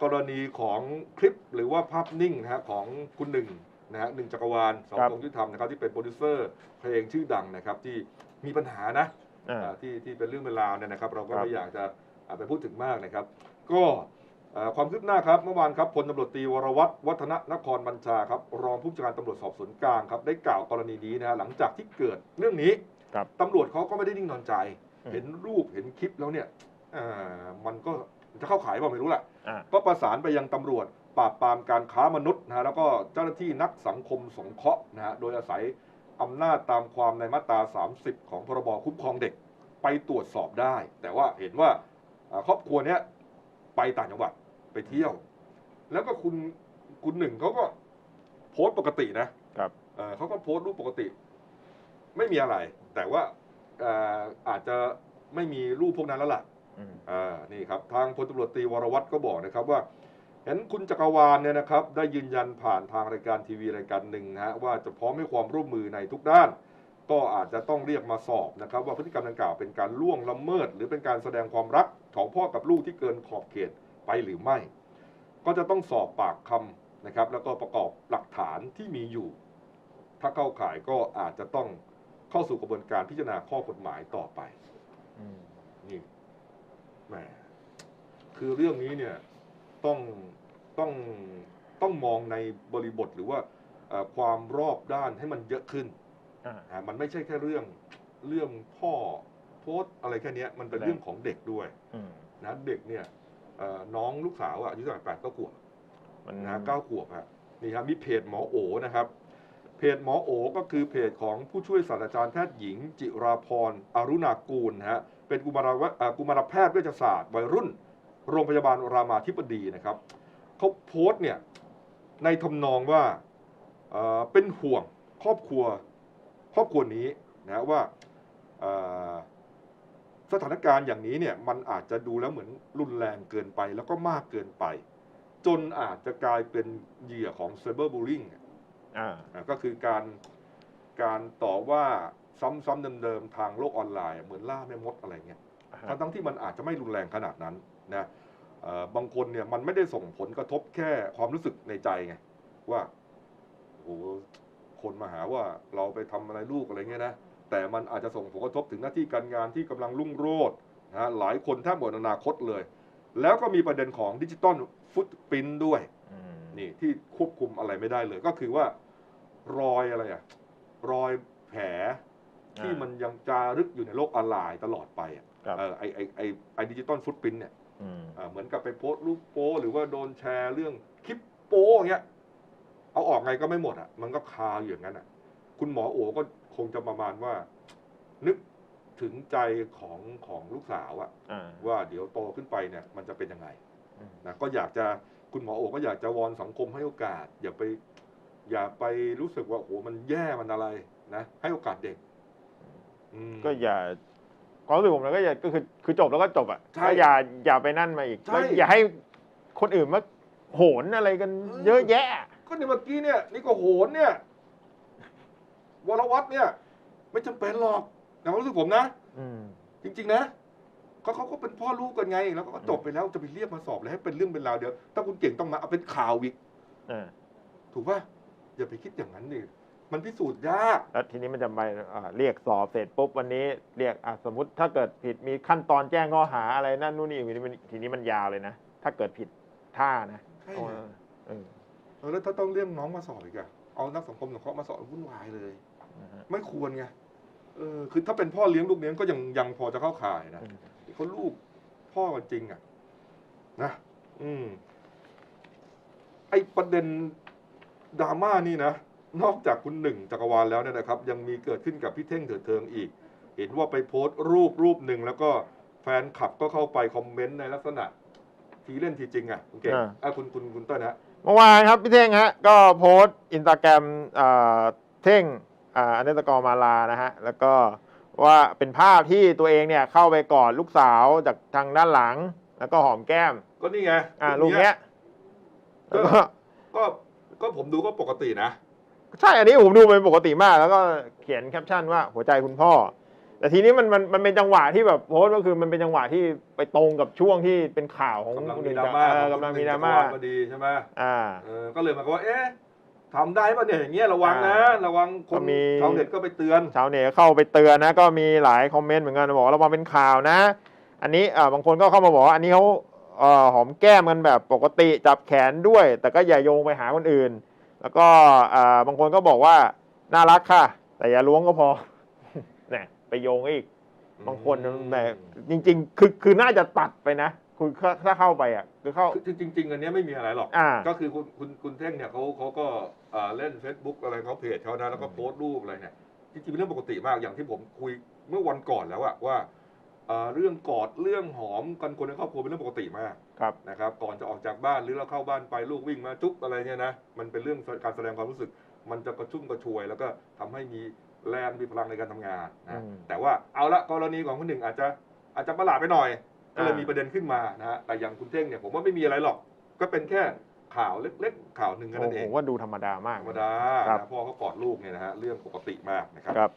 กรณีของคลิปหรือว่าภาพนิ่งนะฮะของคุณหนึ่งนะฮะหนึ่งจักรวาลสองครับกองยุติธรรมนะครับที่เป็นโปรดิวเซอร์เพลงชื่อดังนะครับที่มีปัญหานะอ่า อ่าที่ที่เป็นเรื่องเป็นราวเนี่ยนะครับ เราก็ครับไม่อยากจะอ่าไปพูดถึงมากนะครับ ก็เอ่อความคืบหน้าครับเมื่อวานครับพลตำรวจตรีวรวัตรวัฒนนครบัญชาครับรองผู้บัญชาการตำรวจสอบสวนกลางครับได้กล่าวกรณีนี้นะฮะหลังจากที่เกิดเรื่องนี้ครับตำรวจเขาก็ไม่ได้นิ่งนอนใจ อืม เห็นรูปเห็นคลิปแล้วเนี่ยอ่ามันก็ จะเข้าขายเปล่าไม่รู้แหละอ่าก็ประสานไปยังตำรวจปราบปรามการค้ามนุษย์นะฮะแล้วก็เจ้าหน้าที่นักสังคมสงเคราะห์นะฮะโดยอาศัยอำนาจตามความในมาตรา 30 ของพรบคุ้มครองเด็กไปตรวจสอบได้ แต่ว่าเห็นว่าอ่าครอบครัวเนี้ยไปต่างจังหวัดไปเที่ยว แล้วก็คุณคุณหนึ่งเขาก็โพสต์ปกตินะครับ เอ่อเขาก็โพสต์รูปปกติ ไม่มีอะไร แต่ว่าเอ่ออาจจะไม่มีรูปพวกนั้นแล้วล่ะ อืมอ่านี่ครับทางพลตำรวจตรีวรวัตรก็บอกนะครับว่า เห็นคุณจักรวาลเนี่ยนะครับ ได้ยืนยันผ่านทางรายการทีวีรายการหนึ่งนะฮะว่าจะพร้อมให้ความร่วมมือในทุกด้าน ก็อาจจะต้องเรียกมาสอบนะครับ ว่าพฤติกรรมดังกล่าวเป็นการล่วงละเมิด หรือเป็นการแสดงความรักของพ่อกับลูกที่เกินขอบเขตไปหรือไม่ ก็จะต้องสอบปากคำนะครับ แล้วก็ประกอบหลักฐานที่มีอยู่ ถ้าเข้าข่ายก็อาจจะต้องเข้าสู่กระบวนการพิจารณาข้อกฎหมายต่อไปอืมนี่แหมคือเรื่องนี้เนี่ยต้องต้องต้องมองในบริบทหรือว่าเอ่อความรอบด้านให้มันเยอะขึ้นอ่าอ่ามันไม่ใช่แค่เรื่องเรื่องพ่อโพสต์อะไรแค่เนี้ยมันเป็นแล้วเรื่องของเด็กด้วยอืมนะเด็กเนี่ยเอ่อน้องลูกสาวอะอายุสักแปดก็ขวบมันนะเก้าขวบฮะนี่ครับมีเพจหมอโอนะครับ เพจหมอโอ ก็คือเพจของผู้ช่วยศาสตราจารย์แพทย์หญิง จิราพรอรุณากูลนฮะเป็นกุมารวะกุมารแพทย์เวชศาสตร์วัยรุ่น โรงพยาบาลรามาธิบดีนะครับเขาโพสต์เนี่ยในทำนองว่าเป็นห่วงครอบครัวครอบครัวนี้นะว่าสถานการณ์อย่างนี้เนี่ยมันอาจจะดูแล้วเหมือนรุนแรงเกินไปแล้วก็มากเกินไป จนอาจจะกลายเป็นเหยื่อของไซเบอร์บูล i ิ g อ่า อะก็คือการการต่อว่าซ้ำๆเดิมๆทางโลกออนไลน์เหมือนล่าแม่มดอะไรเงี้ย ทั้งทั้งๆที่มันอาจจะไม่รุนแรงขนาดนั้นนะเอ่อบางคนเนี่ยมันไม่ได้ส่งผลกระทบแค่ความรู้สึกในใจไงว่าโอ้โหคนมาหาว่าเราไปทำอะไรลูกอะไรเงี้ยนะแต่มันอาจจะส่งผลกระทบถึงหน้าที่การงานที่กำลังรุ่งโรจน์นะฮะหลายคนแทบหมดอนาคตเลย แล้วก็มีประเด็นของดิจิตอลฟุตปรินด้วยอืม นี่ที่ควบคุมอะไรไม่ได้เลย ก็คือว่ารอยอะไรอะรอยแผลที่มันยังจารึกอยู่ในโลกออนไลน์ตลอดไปอะครับ เออไอไอไอไอดิจิตอลฟุตปรินเนี่ยอืมอ่าเหมือนกับไปโพสต์รูปโป้หรือว่าโดนแชร์เรื่องคลิปโป้อย่างเงี้ยเอาออกไงก็ไม่หมดอะ มันก็คาอยู่อย่างนั้นอะ คุณหมอโอก็คงจะประมาณว่า นึกถึงใจของของลูกสาวอะอ่าว่าเดี๋ยวโตขึ้นไปเนี่ย มันจะเป็นยังไง อืมนะก็อยากจะ คุณหมอโอก็อยากจะวอนสังคมให้โอกาส อย่าไปอย่าไปรู้สึกว่าโอ้โหมันแย่มันอะไรนะให้โอกาสเด็กอืม ก็อย่าความรู้สึกผมแล้วก็อย่าก็คือคือจบแล้วก็จบอะใช่ก็อย่าอย่าไปนั่นมาอีกใช่ แล้วอย่าให้คนอื่นมาโหนอะไรกันเออเยอะแยะ ก็ในเมื่อกี้เนี่ย นี่ก็โหนเนี่ย วรวัตรเนี่ย ไม่จำเป็นหรอกในความรู้สึกผมนะ อืม จริง ๆ นะ ก็เขาก็เป็นพ่อลูกกันไง แล้วก็จบไปแล้วจะไปเรียกมาสอบแล้วให้เป็นเรื่องเป็นราวเดี๋ยวถ้าคุณเก่งต้องมาเอาเป็นข่าวอีกอ่าถูกป่ะอย่าไปคิดอย่างนั้นดิมันพิสูจน์ยาก แล้วทีนี้มันจะไปอ่าเรียกสอบเสร็จปุ๊บวันนี้เรียกอะสมมติถ้าเกิดผิดมีขั้นตอนแจ้งข้อหาอะไรนั่นนู่นนี่ทีนี้มันทีนี้มันยาวเลยนะ ถ้าเกิดผิดท่านะใช่ เอไงอเออเออแล้วถ้าต้องเรียกน้องมาสอบอีกอะเอานักสังคมสงเคราะห์มาสอบวุ่นวายเลย นะฮะไม่ควรไงเออคือถ้าเป็นพ่อเลี้ยงลูกเลี้ยงก็ยังยังพอจะเข้าข่ายนะ อืม เขาลูกพ่อกันจริงอะนะอืมไอประเด็นดราม่านี่นะ นอกจากคุณหนึ่งจักรวาลแล้วเนี่ยนะครับ ยังมีเกิดขึ้นกับพี่เท่งเถิดเทิงอีก เห็นว่าไปโพสต์รูปรูปหนึ่งแล้วก็แฟนคลับก็เข้าไปคอมเมนต์ในลักษณะ ทีเล่นทีจริงอะคุณเก่งอะคุณคุณคุณเต้นนะเมื่อวานครับพี่เท่งฮะก็โพสต์อินสตาแกรมเท่งอ่าอันเดอร์สกอร์มาลานะฮะแล้วก็ ว่าเป็นภาพที่ตัวเองเนี่ยเข้าไปกอดลูกสาวจากทางด้านหลัง แล้วก็หอมแก้ม ก็นี่ไงอ่ารูปเนี้ยแล้วก็ก็ก็ผมดูก็ปกตินะ ใช่อันนี้ผมดูเป็นปกติมาก แล้วก็เขียนแคปชั่นว่าหัวใจคุณพ่อ แต่ทีนี้มันมันมันเป็นจังหวะที่แบบโพสต์ก็คือมันเป็นจังหวะที่ไปตรงกับช่วงที่เป็นข่าวของกำลังคุณมีหนึ่งดราม่าเออของกำลังคุณมีหดนึ่รางม่าจักรวลพอดีใช่ไหมอ่าเออก็เลยหมายความว่าเอ๊ะ ทำได้ป่ะเนี่ยอย่างเงี้ยระวังนะอ่าระวังคนก็มี ชาวเน็ตก็ไปเตือน ชาวเน็ตเข้าไปเตือนนะ ก็มีหลายคอมเมนต์เหมือนกันบอกว่าระวังเป็นข่าวนะ อันนี้อ่าบางคนก็เข้ามาบอกว่าอันนี้เขาเอ่อหอมแก้มกันแบบปกติจับแขนด้วย แต่ก็อย่าโยงไปหาคนอื่น แล้วก็อ่าบางคนก็บอกว่าน่ารักค่ะ แต่อย่าล้วงก็พอ เนี่ยไปโยงอีก บางคนแบบจริง ๆ คือคือน่าจะตัดไปนะคือถ้าเข้าไปอะคือเข้าคือจริงๆอันเนี้ยไม่มีอะไรหรอก อ่า ก็คือคุณคุณคุณเท่งเนี่ยเขาเขาก็เอ่อเล่น Facebook อะไรเขาเพจเขานะแล้วก็อืมโพสต์รูปอะไรเนี่ยจริงๆเป็นเรื่องปกติมากอย่างที่ผมคุยเมื่อวันก่อนแล้วอะว่าเอ่อเรื่องกอดเรื่องหอมกันคนในครอบครัวเป็นเรื่องปกติมากครับ นะครับก่อนจะออกจากบ้านหรือเราเข้าบ้านไปลูกวิ่งมาจุ๊บอะไรเนี่ยนะมันเป็นเรื่องการแสดงความรู้สึก มันจะกระชุ่มกระชวย แล้วก็ทำให้มีแรงมีพลังในการทำงานนะอืม แต่ว่าเอาละกรณีของคนหนึ่งอาจจะอาจจะประหลาดไปหน่อย ก็เลยอ่ามีมีประเด็นขึ้นมานะฮะแต่อย่างคุณเท่งเนี่ยผมว่าไม่มีอะไรหรอก ก็เป็นแค่ข่าวเล็กๆข่าวหนึ่งแค่โอ้นั้นโหเองว่าดูธรรมดามาก ธรรมดาครับ นะพ่อเขากอดลูกเนี่ยนะฮะเรื่องปกติมากนะครับครับ